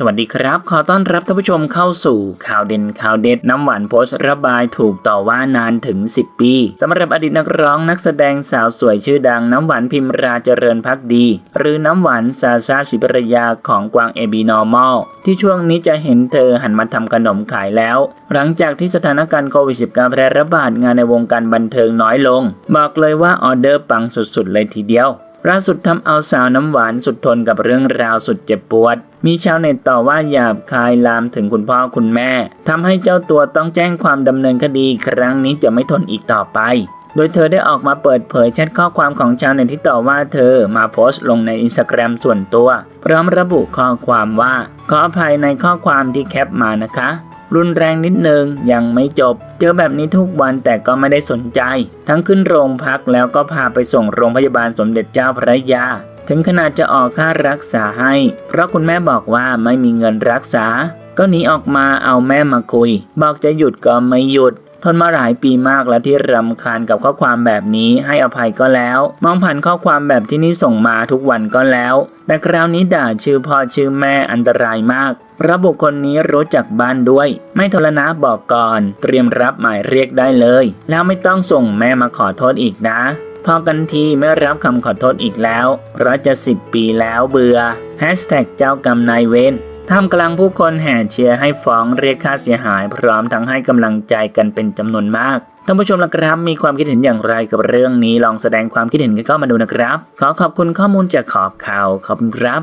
สวัสดีครับ ขอต้อนรับท่านผู้ชมเข้าสู่ข่าวเด่นข่าวเด็ดน้ำหวานโพสต์ระบายถูกต่อว่านานถึง 10 ปีสำหรับอดีตนักร้องนักแสดงสาวสวยชื่อดังน้ำหวานพิมราเจริญพักดี หรือน้ำหวานซาซาสิภรรยาของกวางเอบีนอร์มอลที่ช่วงนี้จะเห็นเธอหันมาทำขนมขายแล้ว หลังจากที่สถานการณ์โควิด -19 แพร่ระบาดงานในวงการบันเทิงน้อยลง บอกเลยว่าออเดอร์ปังสุดๆเลยทีเดียว ล่าสุดทำเอาสาวน้ำหวานสุดทนกับเรื่องราวสุดเจ็บปวด มีชาวเน็ตต่อว่าหยาบคายลามถึงคุณพ่อคุณแม่ทำให้เจ้าตัวต้องแจ้งความดำเนินคดี ครั้งนี้จะไม่ทนอีกต่อไปโดยเธอได้ออกมาเปิดเผยแชทข้อความของชาวเน็ตที่ต่อว่าเธอมาโพสต์ลงในอินสตาแกรมส่วนตัว พร้อมระบุข้อความว่า ขออภัยในข้อความที่แคปมานะคะ รุนแรงนิดนึงยังไม่จบ เจอแบบนี้ทุกวันแต่ก็ไม่ได้สนใจ ทั้งขึ้นโรงพักแล้วก็พาไปส่งโรงพยาบาลสมเด็จเจ้าพระยา ถึงขนาดจะออกค่ารักษาให้ เพราะคุณแม่บอกว่าไม่มีเงินรักษา ก็หนีออกมาเอาแม่มาคุย บอกจะหยุดก็ไม่หยุด ทนมาหลายปีมากแล้วที่รำคาญกับข้อความแบบนี้ให้อภัยก็แล้ว มองผ่านข้อความแบบที่นี่ส่งมาทุกวันก็แล้ว แต่คราวนี้ด่าชื่อพ่อชื่อแม่อันตรายมากระบุคคลนี้รู้จักบ้านด้วย ไม่ทรนะบอกก่อน เตรียมรับหมายเรียกได้เลย แล้วไม่ต้องส่งแม่มาขอโทษอีกนะ พอกันทีไม่รับคำขอโทษอีกแล้วเพราะจะสิบปีแล้วเบื่อแฮชแท็กเจ้ากรรมนายเวร ท่ามกลางผู้คนแห่เชียร์ให้ฟ้องเรียกค่าเสียหาย พร้อมทั้งให้กำลังใจกันเป็นจำนวนมากท่านผู้ชมละครับมีความคิดเห็นอย่างไรกับเรื่องนี้ลองแสดงความคิดเห็นกันเข้ามาดูนะครับ ขอขอบคุณข้อมูลจากขอบข่าวขอบคุณครับ